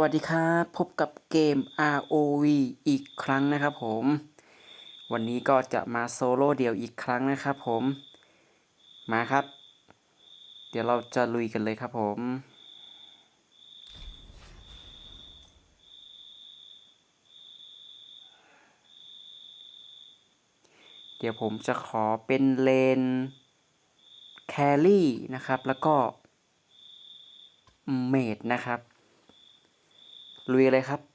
วัสดีครับ พบกับเกม ROV อีกครั้งนะครับผม วันนี้ก็จะมาโซโล่เดี่ยวอีกครั้งนะครับผม มาครับ เดี๋ยวเราจะลุยกันเลยครับผม เดี๋ยวผมจะขอเป็นเลนแครี่นะครับ แล้วก็เมดนะครับ ลุยเลยครับ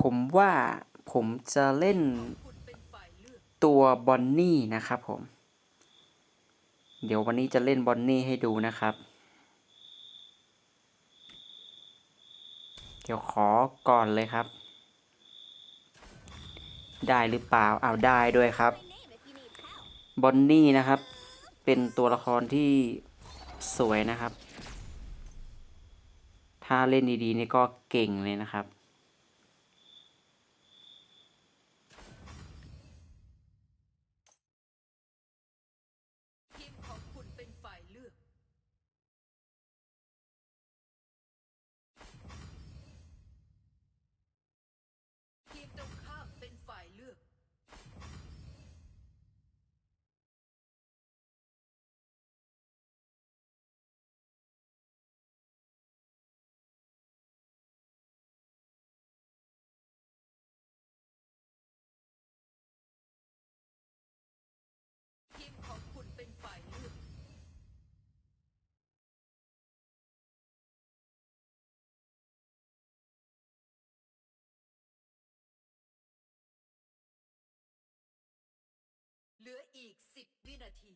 ผมว่าผมจะเล่นตัวบอนนี่นะครับผม เดี๋ยววันนี้จะเล่นบอนนี่ให้ดูนะครับ เดี๋ยวขอก่อนเลยครับ ได้หรือเปล่าเอาได้ด้วยครับบอนนี่นะครับ เป็นตัวละครที่สวยนะครับ ถ้าเล่นดีๆนี่ก็เก่งเลยนะครับ ลืออีกสิบวินาที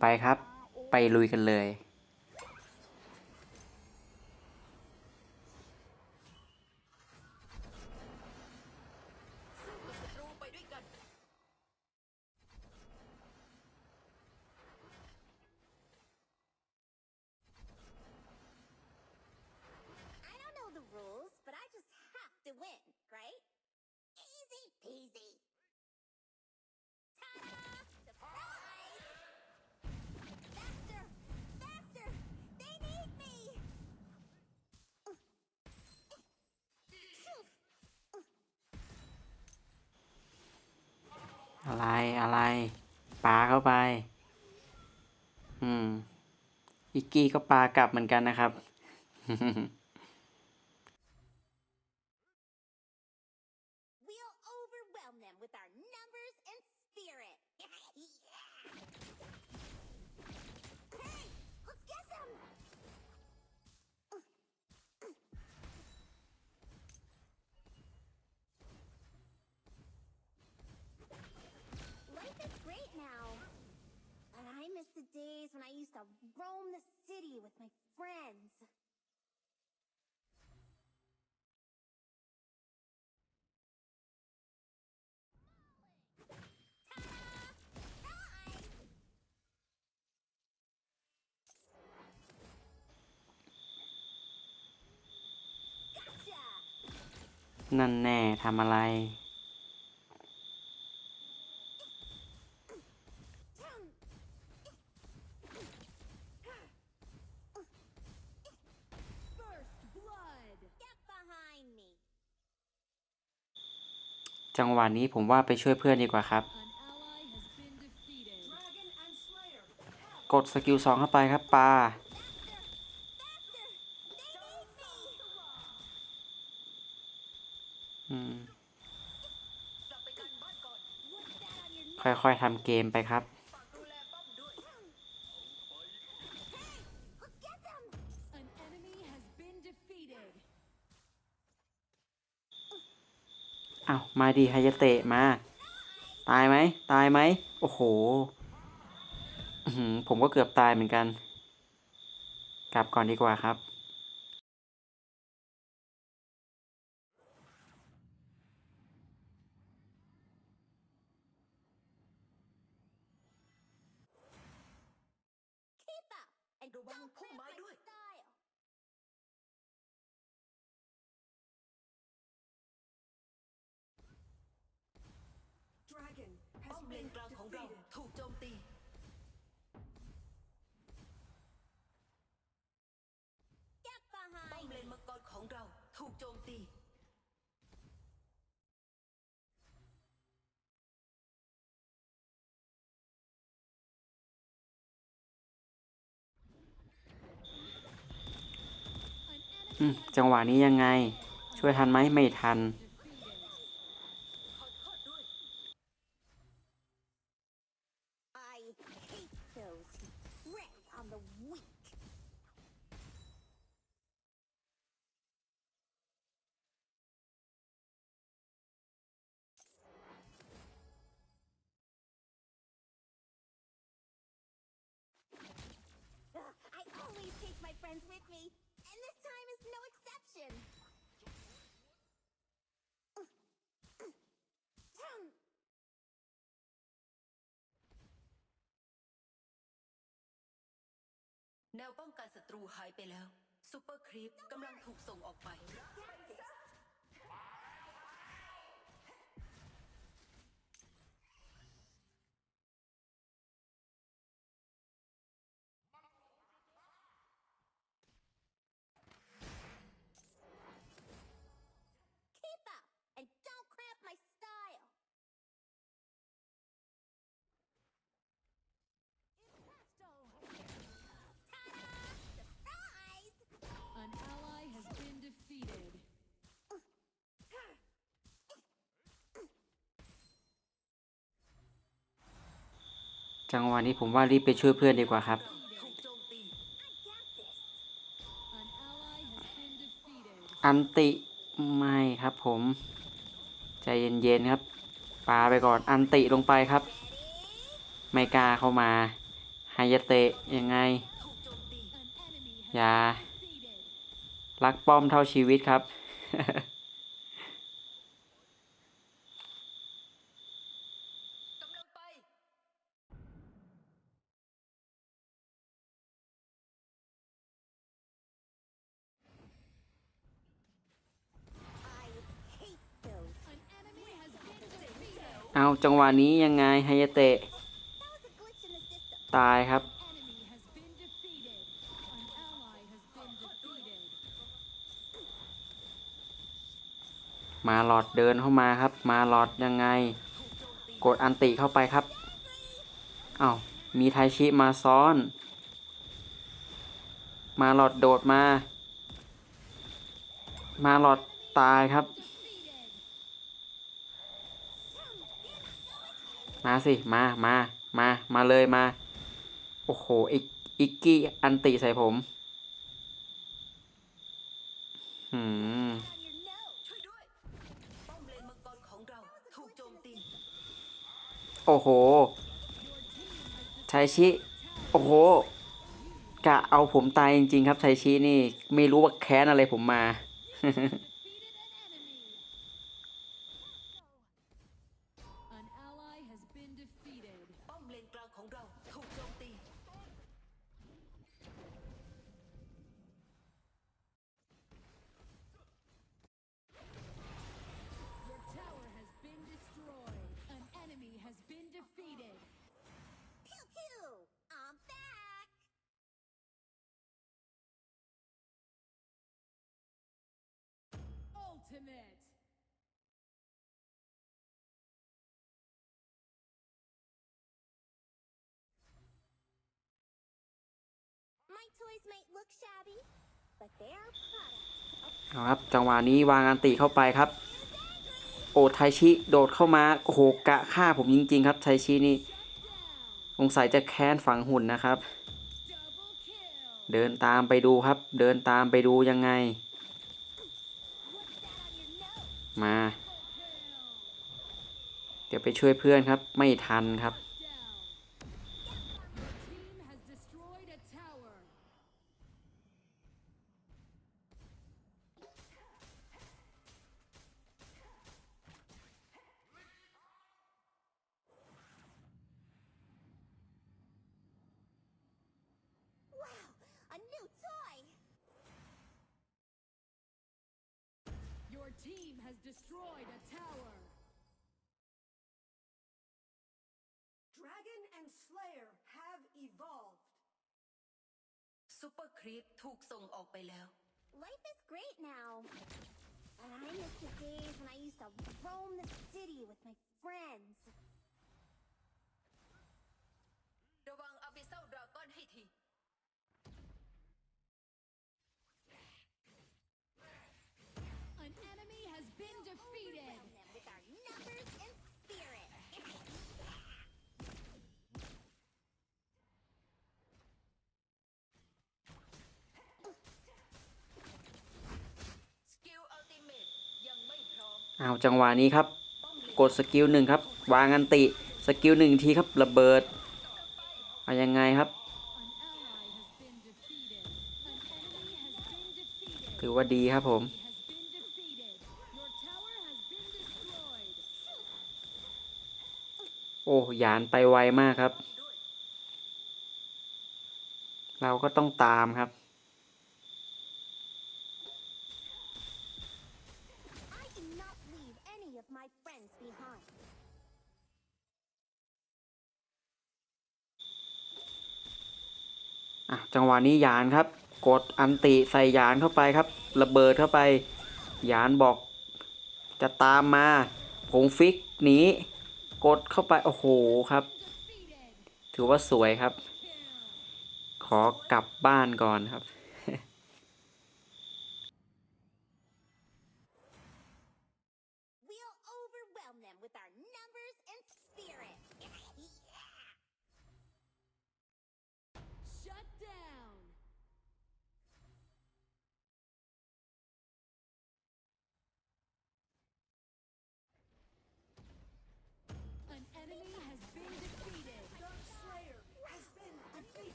ไปครับ ไปลุยกันเลย สู้กับศัตรูไปด้วยกัน อะไรอะไรปลาเข้าไป อืม อิกกี้ก็ปลากลับเหมือนกันนะครับ We'll overwhelm them with our numbers and spirit. Miss the days when I used to roam the city with my friends. นั่นแน่ทำอะไร First blood. Get behind me. จัง วะนี้ผมว่าไปช่วยเพื่อนดีกว่าครับ กดสกิลสองเข้าไปครับปลาค่อยๆทำเกมไปครับ อ้าวมาดีไฮยาเตะมา ตายไหมตายไหมโอ้โหผมก็เกือบตายเหมือนกัน กลับก่อนดีกว่าครับระวังพุ่มไม้ด้วย ถูกโจมตี อืมจังหวะนี้ยังไง ช่วยทันไหมไม่ทัน friends with me, and this time is no exception. แนวป้องกันศัตรูหายไปแล้วซูเปอร์ครีปกำลังถูกส่งออกไป จังหวะนี้ผมว่ารีบไปช่วยเพื่อนดีกว่าครับ อันติไม่ครับผม ใจเย็นๆครับปาไปก่อนอันติลงไปครับ ไม่กล้าเข้ามาไฮยเตะยังไงอย่ารักป้อมเท่าชีวิตครับ เอาจังหวะนี้ยังไงไฮยาเตะ ตายครับ มาหลอดเดินเข้ามาครับ มาหลอดยังไง กดอันติเข้าไปครับ เอา้ามีไทชิมาซ้อน มาหลอดโดดมา มาหลอดตายครับ มาสิ มามามา มาเลยมา โอ้โหอิกอิกกี้อันติใส่ผม หืม โอ้โหไทชิ โอ้โห กะเอาผมตายจริง ๆ ครับไทชินี่ ไม่รู้ว่าแค้นอะไรผมมา Ultimate. My toys might look shabby, but they are products of เอาครับจังหวะนี้วางอันติเข้าไปครับ โอ้ไทชิโดดเข้ามาโอ้โหกะฆ่าผมจริง ๆ ครับไทชินี่สงสัยจะแค้นฝังหุ่นนะครับ Double kill. เดินตามไปดูครับ เดินตามไปดูยังไง มา เดี๋ยวไปช่วยเพื่อนครับ ไม่ทันครับ has destroyed a tower. Dragon and Slayer have evolved. ซูเปอร์ครีปถูกส่งออกไปแล้ว Life is great now. And I miss the days when I used to roam the city with my friends. เอาจังหวะนี้ครับ กดสกิลหนึ่งครับ วางอันติสกิลหนึ่งทีครับระเบิดเอายังไงครับ ถือว่าดีครับผมโอ้ยานไปไวมากครับ เราก็ต้องตามครับ อะจังหวะนี้ยานครับ กดอันติใส่ยานเข้าไปครับ ระเบิดเข้าไป ยานบอก จะตามมาผมฟิกหนีกดเข้าไป โอ้โหครับ ถือว่าสวยครับ ขอกลับบ้านก่อนครับ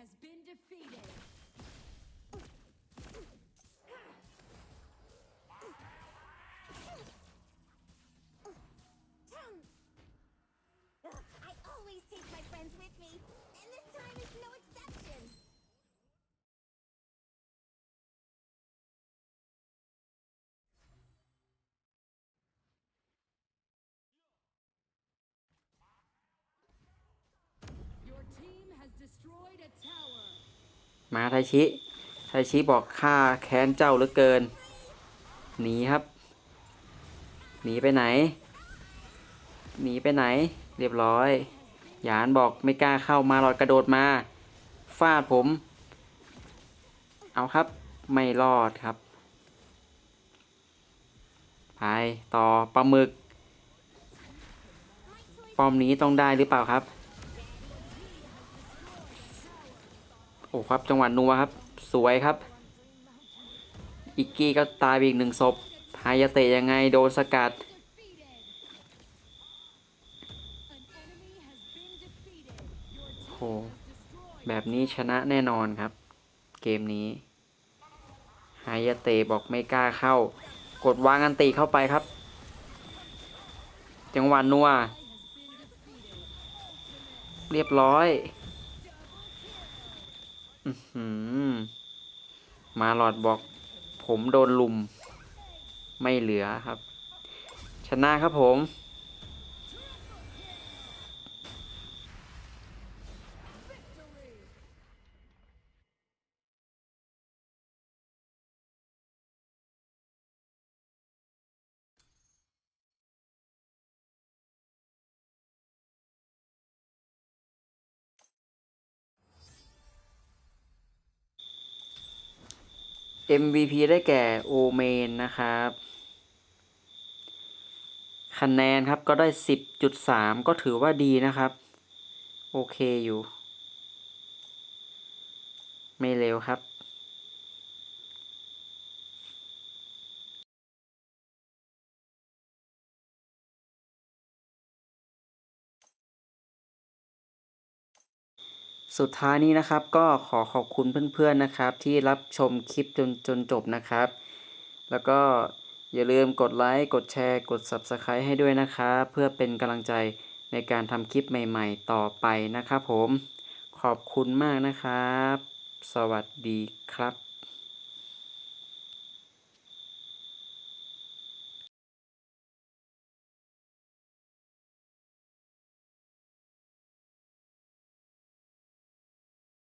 has been defeated. มาไทชิ ไทชิบอกข้าแค้นเจ้าเหลือเกิน หนีครับ หนีไปไหน หนีไปไหน เรียบร้อย หยานบอกไม่กล้าเข้ามาหลอดกระโดดมาฟาดผม เอาครับ ไม่รอดครับไปต่อปลาหมึก ปอมนี้ต้องได้หรือเปล่าครับ โอ้ครับจังหวะนัวครับ สวยครับ อิกกี้ก็ตายไปอีกหนึ่งศพฮายาเตะยังไงโดนสกัด โห แบบนี้ชนะแน่นอนครับ เกมนี้ฮายาเตะบอกไม่กล้าเข้า กดวางอันติเข้าไปครับ จังหวะนัว เรียบร้อย มาหลอดบอก ผมโดนลุม ไม่เหลือครับ ชนะครับผม MVP ได้แก่โอเมนนะครับ คะแนนครับก็ได้ 10.3 ก็ถือว่าดีนะครับ โอเคอยู่ ไม่เร็วครับ สุดท้ายนี้นะครับก็ขอขอบคุณเพื่อนๆนะครับ ที่รับชมคลิปจนจนจบนะครับ แล้วก็อย่าลืมกดไลค์กดแชร์ กด Subscribe ให้ด้วยนะครับ เพื่อเป็นกำลังใจในการทำคลิปใหม่ๆ ต่อไปนะครับผม ขอบคุณมากนะครับ สวัสดีครับ